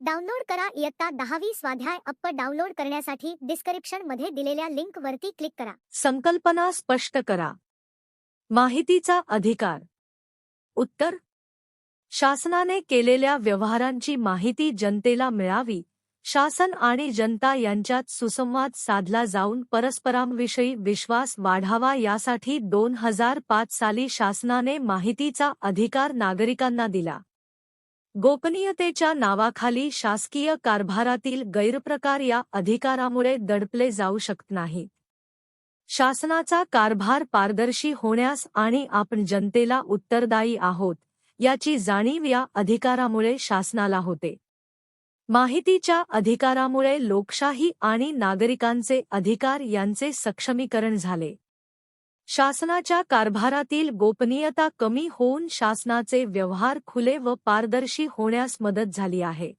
Download करा इयत्ता दहावी स्वाध्याय अप्प डाउनलोड करण्यासाठी डिस्क्रिप्शनमध्ये दिलेल्या लिंक वरती क्लिक करा. संकल्पना स्पष्ट करा. माहितीचा अधिकार. उत्तर. शासनाने केलेल्या व्यवहारांची माहिती जनतेला मिळावी. शासन आणि जनता यांच्यात सुसंवाद साधला जाऊन परस्परांविषयी विश्वास वाढावा यासाठी दोन हजार पाच साली शासनाने माहितीचा अधिकार नागरिकांना दिला. गोपनीयतेच्या नावाखाली शासकीय कारभारातील गैरप्रकार या अधिकारामुळे दडपले जाऊ शकत नाहीत शासनाचा कारभार पारदर्शी होण्यास आणि आपण जनतेला उत्तरदायी आहोत याची जाणीव या अधिकारामुळे शासनाला होते. माहितीच्या अधिकारामुळे लोकशाही आणि नागरिकांचे अधिकार यांचे सक्षमीकरण झाले. शासनाच्या कारभारातील गोपनीयता कमी होऊन शासनाचे व्यवहार खुले व पारदर्शी होण्यास मदत झाली आहे.